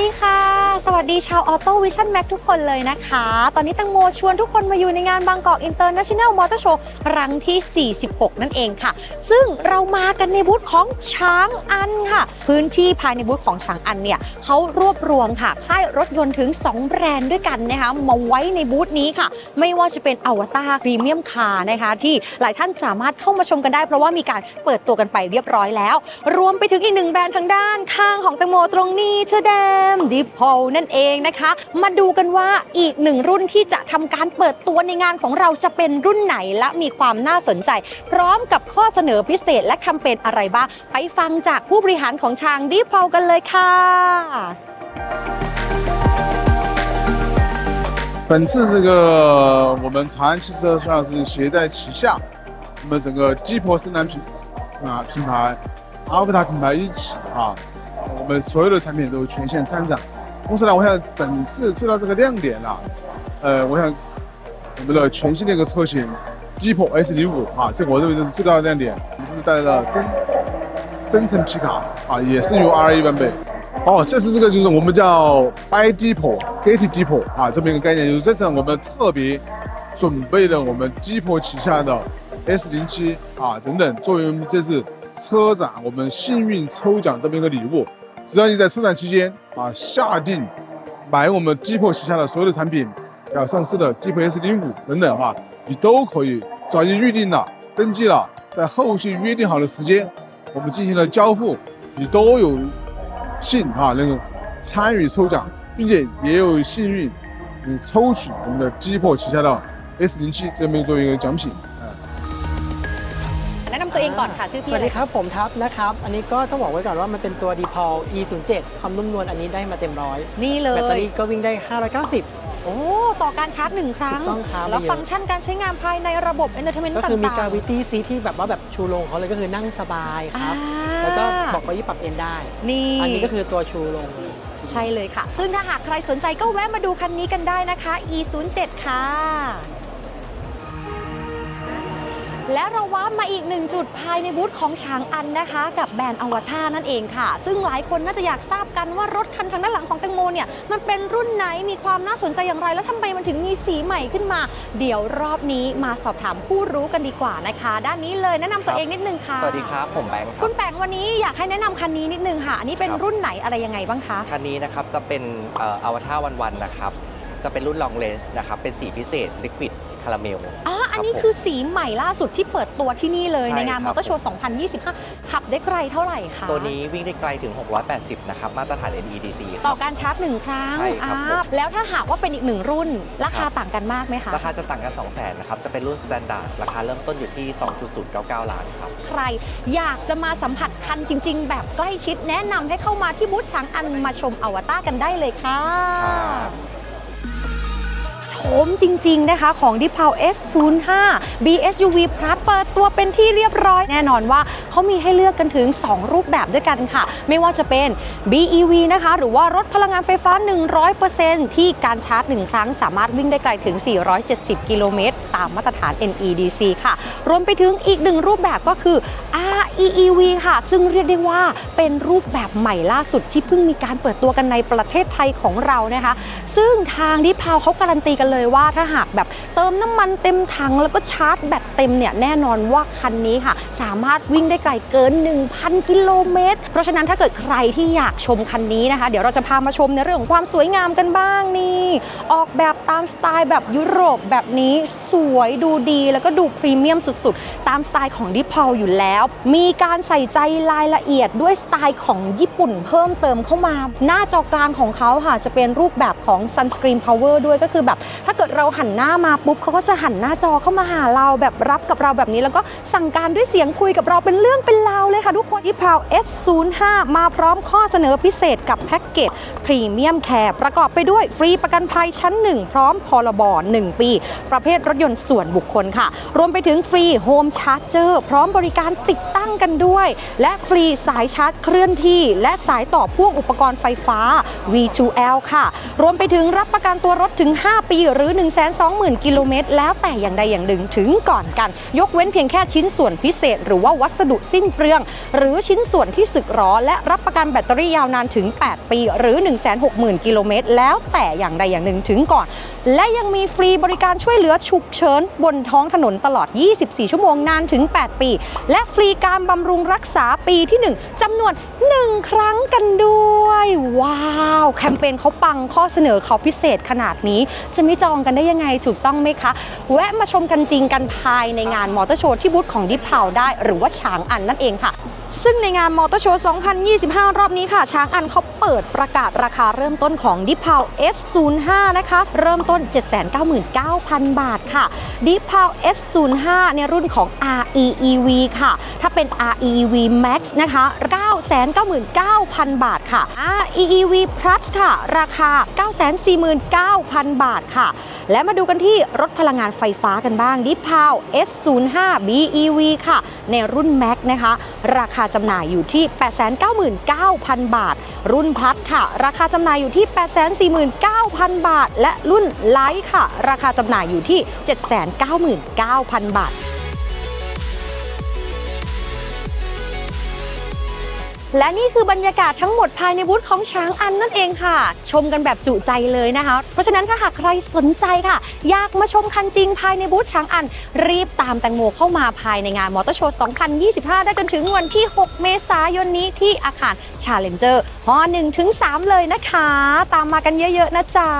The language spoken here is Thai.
ดีค่ะ สวัสดีชาวออโต้วิชั่นแม็กทุกคนเลยนะคะ ตอนนี้ตังโมชวนทุกคนมาอยู่ในงานบางกอกอินเตอร์เนชั่นแนลมอเตอร์โชว์ครั้งที่ 46 นั่นเองค่ะ ซึ่งเรามากันในบูธของช้างอันค่ะ พื้นที่ภายในบูธของช้างอันเนี่ยเขารวบรวมค่ะค่ายรถยนต์ถึง 2 แบรนด์ด้วยกันนะคะมาไว้ในบูธนี้ค่ะ ไม่ว่าจะเป็นอวตารพรีเมียมคาร์นะคะที่หลายท่านสามารถเข้ามาชมกันได้ เพราะว่ามีการเปิดตัวกันไปเรียบร้อยแล้ว รวมไปถึงอีกหนึ่งแบรนด์ทางด้านข้างของแตงโมตรงนี้เชอแดมดิพอลนั่นเองนะคะ มาดูกันว่าอีกหนึ่งรุ่นที่จะทำการเปิดตัวในงานของเราจะเป็นรุ่นไหนและมีความน่าสนใจ พร้อมกับข้อเสนอพิเศษและแคมเปญอะไรบ้างไปฟังจากผู้บริหารของชางดิพอลกันเลยค่ะ 本次这个我们长安汽车算是携带旗下我们整个鸡婆生产品啊品牌、阿尔法塔品牌一起啊，我们所有的产品都全线参展。 同时呢，我想本次最大这个亮点呢，呃，我想我们的全新的一个车型 g p o S 零五啊，这个我认为这是最大的亮点。我们这次带来了真真诚皮卡啊，也是由 R A 版本。哦，这次这个就是我们叫 By d e p o Gate d e p o 啊，这么一个概念，就是这次我们特别准备了我们 d e p o 旗下的 S 零七啊等等，作为我们这次车展我们幸运抽奖这么一个礼物。只要你在车展期间啊下定买我们击破旗下的所有的产品，要上市的 Depot S 零五等等哈、你都可以早就预定了、登记了，在后续约定好的时间，我们进行了交付，你都有幸哈能够参与抽奖，并且也有幸运你抽取我们的击破旗下的 S 零七这么作为一个奖品。啊แนะนำตัวเองก่อนค่ะชื่อสพี่วัอะสไรดีครับ ผมทัพนะครับ อันนี้ก็ต้องบอกไว้ก่อนว่ามันเป็นตัว d p o l E07 ความนุ่มนวลอันนี้ได้มาเต็มร้อยนี่เลแบตเตอยรี่ก็วิ่งได้ 590 โอ้ต่อการชาร์จหนึ่งครั้ง ถูกต้องครับ แล้วไม่เยอะฟังก์ชันการใช้งานภายในระบบ Entertainment ก็ต่างๆ คือมีกาวิตี้ซีที่แบบว่าแบบชูโรงเขาเลยก็คือนั่งสบายครับ อ่า แล้วก็บอกว่ายี่ปรับเอนได้ นี่ อันนี้ก็คือตัวชูโรงใช่เลยค่ะ ซึ่งถ้าหากใครสนใจก็แวะมาดูคันนี้กันได้นะคะ E07 ค่ะ และเราว้าร์ปมาอีกหนึ่งจุดภายในบูธของช้างอันนะคะ กับแบรนด์อวตารนั่นเองค่ะ ซึ่งหลายคนน่าจะอยากทราบกันว่ารถคันทางด้านหลังของแตงโมเนี่ยมันเป็นรุ่นไหนมีความน่าสนใจอย่างไร แล้วทำไมมันถึงมีสีใหม่ขึ้นมา เดี๋ยวรอบนี้มาสอบถามผู้รู้กันดีกว่านะคะ ด้านนี้เลยแนะนำตัวเองนิดนึงค่ะสวัสดีครับ ผมแบงค์ครัคุบ ณแปงวันนี้อยากให้แนะนำคันนี้นิดนึงค่ะอันนี้เป็นครับ รุ่นไหนอะไรยังไงบ้างคะ คันนี้นะครับจะเป็นอวตารวันวันนะครับ จะเป็นรุ่นลองเลน g นะครับ เป็นสีพิเศษลิควิดคาราเมลอ๋ออันนี้ครับผมคือสีใหม่ล่าสุดที่เปิดตัวที่นี่เลยใช่ในงานคมรัอบเตอร์โชว์ 2025 ขับได้ไกลเท่าไหร่คะตัวนี้วิ่งได้ไกลถึง 680 นะครับ มาตรฐาน NEDC คต่รัอบ การชาร์จหนึ่งครั้งใช่ครับอ่าผม แล้วถ้าหากว่าเป็นอีกหนึ่งรุ่น ราคาครับต่างกันมากไหมคะ ราคาจะต่างกัน 2 0 0 0 0 0นะครับ จะเป็นรุ่น Standard ราคาเริ่มต้นอยู่ที่ 2.099 ล้านครับ ใครอยากจะมาสัมผัสคันจริง ๆ แบบใกล้ชิดแนะนำให้เข้ามาที่บูธช้างอันมาชมอวตารกันได้เลยค่ะ ครับ โฉมจริง ๆ นะคะ ของ d e p a l S05 BSUV Plus เปิดตัวเป็นที่เรียบร้อย แน่นอนว่าเขามีให้เลือกกันถึง 2 รูปแบบด้วยกันค่ะ ไม่ว่าจะเป็น BEV นะคะ หรือว่ารถพลังงานไฟฟ้า 100%ที่การชาร์จ 1 ครั้งสามารถวิ่งได้ไกลถึง 470 กิโลเมตร ตามมาตรฐาน NEDC ค่ะ รวมไปถึงอีกหนึ่งรูปแบบก็คือ REEV ค่ะ ซึ่งเรียกได้ว่า เป็นรูปแบบใหม่ล่าสุดที่เพิ่งมีการเปิดตัวกันในประเทศไทยของเรานะคะ ซึ่งทางดิพาวเขาการันตีกันเลยว่าถ้าหากแบบเติมน้ำมันเต็มถังแล้วก็ชาร์จแบตเต็มเนี่ยแน่นอนว่าคันนี้ค่ะ สามารถวิ่งได้ไกลเกิน 1,000 กิโลเมตร เพราะฉะนั้นถ้าเกิดใครที่อยากชมคันนี้นะคะ เดี๋ยวเราจะพามาชมในเรื่องของความสวยงามกันบ้างนี่ ออกแบบตามสไตล์แบบยุโรปแบบนี้สวยดูดีแล้วก็ดูพรีเมียมสุดๆ ตามสไตล์ของดิพอลอยู่แล้ว มีการใส่ใจรายละเอียดด้วยสไตล์ของญี่ปุ่นเพิ่มเติมเข้ามา หน้าจอกลางของเขาค่ะจะเป็นรูปแบบของ Sunscreen Power ด้วยก็คือแบบ ถ้าเกิดเราหันหน้ามาปุ๊บเขาก็จะหันหน้าจอเข้ามาหาเราแบบรับกับเราแบบนี้ แล้วก็สั่งการด้วยเสียงคุยกับเราเป็นเรื่องเป็นราวเลยค่ะทุกคนที่พาว S05 มาพร้อมข้อเสนอพิเศษกับแพ็กเกจพรีเมียมแคร์ประกอบไปด้วยฟรีประกันภัยชั้น 1 พร้อมพรบ1 ปี ประเภทรถยนต์ส่วนบุคคลค่ะ รวมไปถึงฟรีโฮมชาร์จเจอร์พร้อมบริการติดตั้งงกันด้วย และฟรีสายชาร์จเคลื่อนที่ และสายต่อพ่วงอุปกรณ์ไฟฟ้า V2L ค่ะ รวมไปถึงรับประกันตัวรถถึง 5 ปี หรือ 120,000 กิโลเมตร แล้วแต่อย่างใดอย่างหนึ่งถึงก่อนกัน ยกเว้นเพียงแค่ชิ้นส่วนพิเศษ หรือว่าวัสดุสิ้นเปลือง หรือชิ้นส่วนที่สึกหรอและรับประกันแบตเตอรี่ยาวนานถึง 8 ปี หรือ 160,000 กิโลเมตร แล้วแต่อย่างใดอย่างหนึ่งถึงก่อน และยังมีฟรีบริการช่วยเหลือฉุกเฉินบนท้องถนนตลอด 24 ชั่วโมงนานถึง 8 ปี และฟรีการบำรุงรักษาปีที่ 1จำนวน1 ครั้งกันด้วย ว้าว แคมเปญเขาปังข้อเสนอเขาพิเศษขนาดนี้ จะไม่จองกันได้ยังไงถูกต้องไหมคะ แวะมาชมกันจริงกันภายในงานมอเตอร์โชว์ที่บูธของดิพาวได้หรือว่าช้างอันนั่นเองค่ะ ซึ่งในงานมอเตอร์โชว์ 2025 รอบนี้ค่ะ ช้างอันเขาเปิดประกาศราคาเริ่มต้นของดิพาว S05 นะคะ เริ่มต้น 799,000 บาทค่ะดิพาว S05 ในรุ่นของ REEV ค่ะ ถ้าเป็น REEV Max นะคะ 999,000 บาทค่ะ REEV Plus ค่ะ ราคา 949,000 บาทค่ะ และมาดูกันที่รถพลังงานไฟฟ้ากันบ้างดิพาว S05 BEV ค่ะ ในรุ่น Max นะคะ ราคาจำหน่ายอยู่ที่ 899,000 บาท รุ่นพัดค่ะ ราคาจำหน่ายอยู่ที่ 849,000 บาท และรุ่นไลท์ค่ะ ราคาจำหน่ายอยู่ที่ 799,000 บาท และนี่คือบรรยากาศทั้งหมดภายในบูธของช้างอันนั่นเองค่ะ ชมกันแบบจุใจเลยนะคะ เพราะฉะนั้นถ้าหากใครสนใจค่ะ อยากมาชมคันจริงภายในบูธช้างอัน รีบตามแตงโมเข้ามาภายในงานมอเตอร์โชว์ 2025 ได้จนถึงวันที่ 6 เมษายนนี้ที่อาคาร Challenger หอ1ถึง3เลยนะคะ ตามมากันเยอะๆนะจ๊ะ